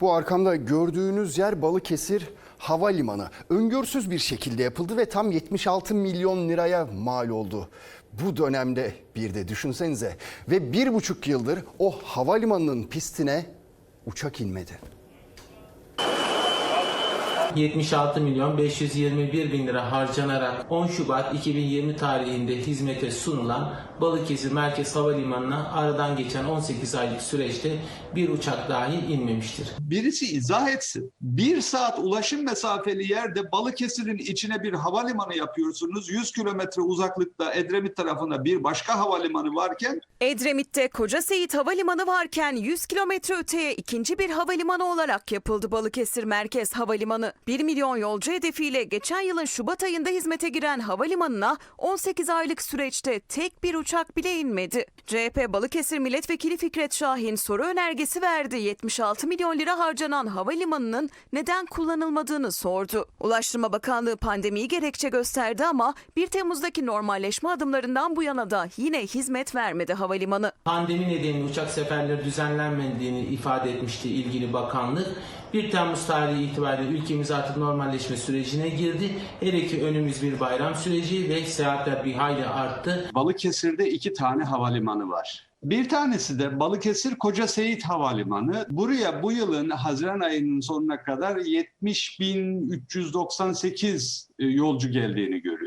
Bu arkamda gördüğünüz yer Balıkesir Havalimanı. Öngörsüz bir şekilde yapıldı ve tam 76 milyon liraya mal oldu. Bu dönemde bir de düşünsenize ve bir buçuk yıldır o havalimanının pistine uçak inmedi. 76 milyon 521 bin lira harcanarak 10 Şubat 2020 tarihinde hizmete sunulan Balıkesir Merkez Havalimanı'na aradan geçen 18 aylık süreçte bir uçak dahi inmemiştir. birisi izah etsin. Bir saat ulaşım mesafeli yerde Balıkesir'in içine bir havalimanı yapıyorsunuz. 100 kilometre uzaklıkta Edremit tarafında bir başka havalimanı varken Edremit'te Koca Seyit Havalimanı varken 100 kilometre öteye ikinci bir havalimanı olarak yapıldı Balıkesir Merkez Havalimanı. 1 milyon yolcu hedefiyle geçen yılın Şubat ayında hizmete giren havalimanına 18 aylık süreçte tek bir uçak bile inmedi. CHP Balıkesir Milletvekili Fikret Şahin soru önergesi verdi. 76 milyon lira harcanan havalimanının neden kullanılmadığını sordu. Ulaştırma Bakanlığı pandemiyi gerekçe gösterdi ama 1 Temmuz'daki normalleşme adımlarından bu yana da yine hizmet vermedi havalimanı. Pandemi nedeniyle uçak seferleri düzenlenmediğini ifade etmişti ilgili bakanlık. 1 Temmuz tarihi itibariyle ülkemiz artık normalleşme sürecine girdi. Hele ki önümüz bir bayram süreci ve seyahatler bir hayli arttı. Balıkesir'de iki tane havalimanı var. Bir tanesi de Balıkesir Koca Seyit Havalimanı. Buraya bu yılın Haziran ayının sonuna kadar 70.398 yolcu geldiğini görüyoruz.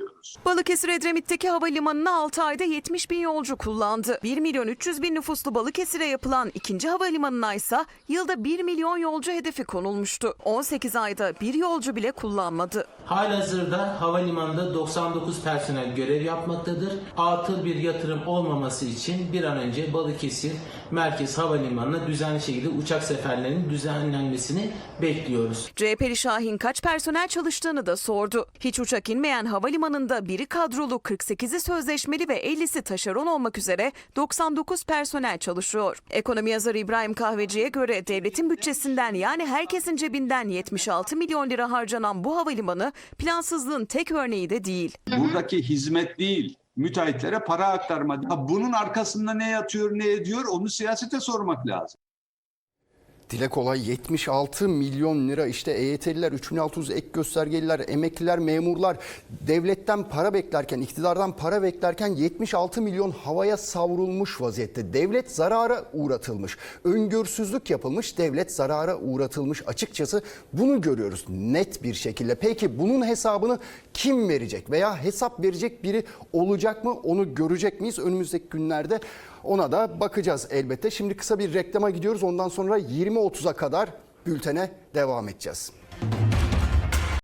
Balıkesir Edremit'teki havalimanına 6 ayda 70 bin yolcu kullandı. 1 milyon 300 bin nüfuslu Balıkesir'e yapılan ikinci havalimanına ise yılda 1 milyon yolcu hedefi konulmuştu. 18 ayda bir yolcu bile kullanmadı. Halihazırda havalimanında 99 personel görev yapmaktadır. Atıl bir yatırım olmaması için bir an önce Balıkesir Merkez Havalimanı'na düzenli şekilde uçak seferlerinin düzenlenmesini bekliyoruz. CHP'li Şahin kaç personel çalıştığını da sordu. Hiç uçak inmeyen havalimanında biri kadrolu 48'i sözleşmeli ve 50'si taşeron olmak üzere 99 personel çalışıyor. Ekonomi yazarı İbrahim Kahveci'ye göre devletin bütçesinden yani herkesin cebinden 76 milyon lira harcanan bu havalimanı plansızlığın tek örneği de değil. Buradaki hizmet değil, müteahhitlere para aktarma. Ha, bunun arkasında ne yatıyor, ne ediyor onu siyasete sormak lazım. Dile kolay 76 milyon lira işte EYT'liler, 3600 ek göstergeliler, emekliler, memurlar devletten para beklerken, iktidardan para beklerken 76 milyon havaya savrulmuş vaziyette. Devlet zarara uğratılmış. Öngörsüzlük yapılmış, devlet zarara uğratılmış. Açıkçası bunu görüyoruz net bir şekilde. Peki bunun hesabını kim verecek veya hesap verecek biri olacak mı? Onu görecek miyiz önümüzdeki günlerde? Ona da bakacağız elbette. Şimdi kısa bir reklama gidiyoruz. Ondan sonra 20.30'a kadar bültene devam edeceğiz.